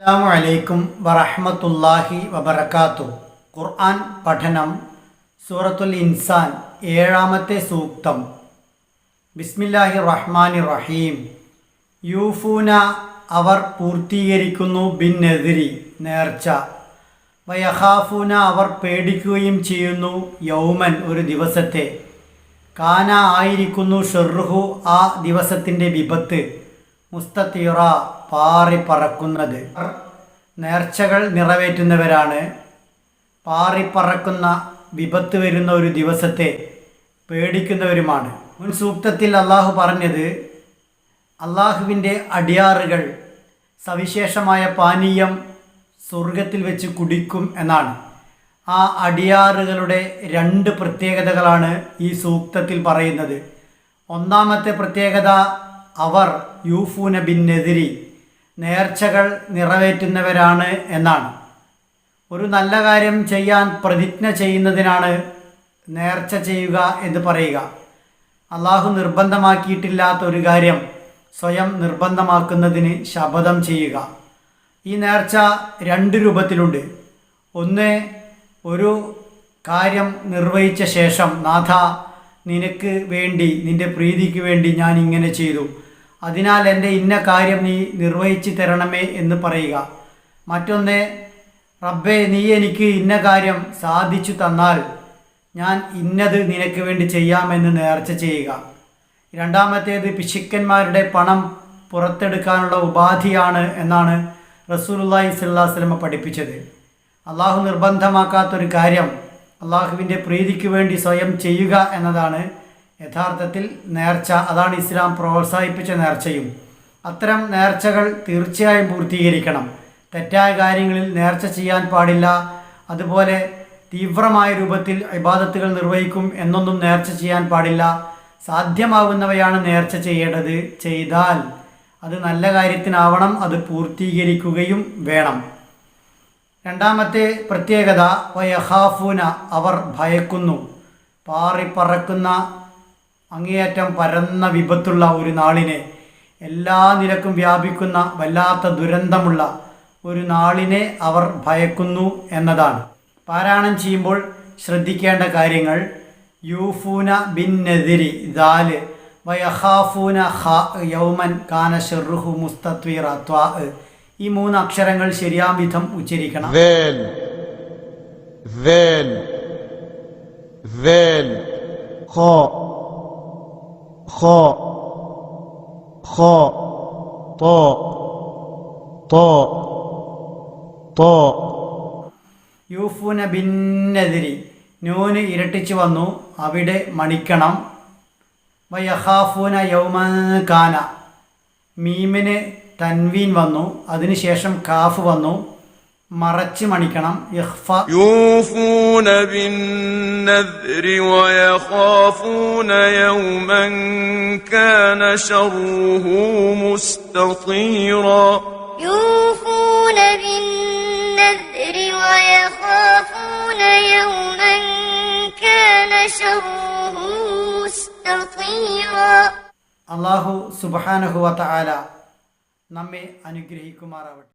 അസ്സാം വലൈക്കും വറഹമത്തല്ലാഹി വബർക്കാത്തു ഖുർആൻ പഠനം സൂറത്തുൽ ഇൻസാൻ ഏഴാമത്തെ സൂക്തം. ബിസ്മില്ലാഹി റഹ്മാനി റഹീം യൂഫൂന അവർ പൂർത്തീകരിക്കുന്നു ബിൻ എതിരി നേർച്ച. വയഹാഫൂന അവർ പേടിക്കുകയും ചെയ്യുന്നു യൗമൻ ഒരു ദിവസത്തെ. കാന ആയിരിക്കുന്നു ഷെർഹു ആ ദിവസത്തിന്റെ വിപത്ത്. മുസ്തത്തീറ പാറി പറക്കുന്നത് നേർച്ചകൾ നിറവേറ്റുന്നവരാണ്. പാറിപ്പറക്കുന്ന വിപത്ത് വരുന്ന ഒരു ദിവസത്തെ പേടിക്കുന്നവരുമാണ്. മുൻ സൂക്തത്തിൽ അള്ളാഹു പറഞ്ഞത് അള്ളാഹുവിന്റെ അടിയാറുകൾ സവിശേഷമായ പാനീയം സ്വർഗത്തിൽ വെച്ച് കുടിക്കും എന്നാണ്. ആ അടിയാറുകളുടെ രണ്ട് പ്രത്യേകതകളാണ് ഈ സൂക്തത്തിൽ പറയുന്നത്. ഒന്നാമത്തെ പ്രത്യേകത അവർ യൂഫൂന ബിന്നെതിരി നേർച്ചകൾ നിറവേറ്റുന്നവരാണ് എന്നാണ്. ഒരു നല്ല കാര്യം ചെയ്യാൻ പ്രതിജ്ഞ ചെയ്യുന്നതിനാണ് നേർച്ച ചെയ്യുക എന്ന് പറയുക. അള്ളാഹു നിർബന്ധമാക്കിയിട്ടില്ലാത്ത ഒരു കാര്യം സ്വയം നിർബന്ധമാക്കുന്നതിന് ശപഥം ചെയ്യുക. ഈ നേർച്ച രണ്ട് രൂപത്തിലുണ്ട്. ഒന്ന് ഒരു കാര്യം നിർവഹിച്ച ശേഷം നാഥ നിനക്ക് വേണ്ടി നിന്റെ പ്രീതിക്ക് വേണ്ടി ഞാൻ ഇങ്ങനെ ചെയ്തു. അതിനാൽ എന്റെ ഇന്ന കാര്യം നീ നിർവഹിച്ചു തരണമേ എന്ന് പറയുക. മറ്റൊന്ന് റബ്ബേ നീ എനിക്ക് ഇന്ന കാര്യം സാധിച്ചു തന്നാൽ ഞാൻ ഇന്നത് നിനക്ക് വേണ്ടി ചെയ്യാമെന്ന് നേർച്ച ചെയ്യുക. രണ്ടാമത്തേത് പിശുക്കന്മാരുടെ പണം പുറത്തെടുക്കാനുള്ള ഉപാധിയാണ് എന്നാണ് അലൈഹി വസല്ലമ പഠിപ്പിച്ചത്. അള്ളാഹു നിർബന്ധമാക്കാത്തൊരു കാര്യം അള്ളാഹുവിന്റെ പ്രീതിക്ക് വേണ്ടി സ്വയം ചെയ്യുക എന്നതാണ്. യഥാർത്ഥത്തിൽ നേർച്ച അതാണ് ഇസ്ലാം പ്രോത്സാഹിപ്പിച്ച നേർച്ചയും. അത്തരം നേർച്ചകൾ തീർച്ചയായും പൂർത്തീകരിക്കണം. തെറ്റായ കാര്യങ്ങളിൽ നേർച്ച ചെയ്യാൻ പാടില്ല. അതുപോലെ തീവ്രമായ രൂപത്തിൽ ഇബാദത്തുകൾ നിർവഹിക്കും എന്നൊന്നും നേർച്ച ചെയ്യാൻ പാടില്ല. സാധ്യമാകുന്നവയാണ് നേർച്ച ചെയ്യേണ്ടത്. ചെയ്താൽ അത് നല്ല കാര്യത്തിനാവണം. അത് പൂർത്തീകരിക്കുകയും വേണം. രണ്ടാമത്തെ പ്രത്യേകത വയഹാഫൂന അവർ ഭയക്കുന്നു. പാറിപ്പറക്കുന്ന അങ്ങേയറ്റം പരന്ന വിപത്തുള്ള ഒരു നാളിനെ എല്ലാ നിരക്കും വ്യാപിക്കുന്ന വല്ലാത്ത ദുരന്തമുള്ള ഒരു നാളിനെ അവർ ഭയക്കുന്നു എന്നതാണ്. പാരായണം ചെയ്യുമ്പോൾ ശ്രദ്ധിക്കേണ്ട കാര്യങ്ങൾ യൂഫൂന ബിൻ നെതിരി ദാൽ വയഹാഫൂന ഹ യൗമൻ കാന ഷെറുഹു മുസ്തത്വീർ അത്വാ ഈ മൂന്ന് അക്ഷരങ്ങൾ ശരിയാം വിധം ഉച്ചരിക്കണം. ഖോ. خاء خاء خاء طاء طاء طاء യൂഫൂന ഭിന്നതിരി നൂന് ഇരട്ടിച്ച് വന്നു അവിടെ മണിക്കണം വയഹാഫൂന യൗമൻ കാന മീമിന് തൻവീൻ വന്നു അതിനുശേഷം കാഫ് വന്നു മറച്ചു മണിക്കണം യൂഫൂന ബിന്നദ്രി വയഖാഫൂന യൗമൻ കാന ശർറുഹു മുസ്തതീറ യൂഫൂന ബിന്നദ്രി വയഖാഫൂന യൗമൻ കാന ശർറുഹു മുസ്തതീറ അല്ലാഹു സുബ്ഹാനഹു വതആല നമ്മെ അനുഗ്രഹിക്കുമാറാവട്ടെ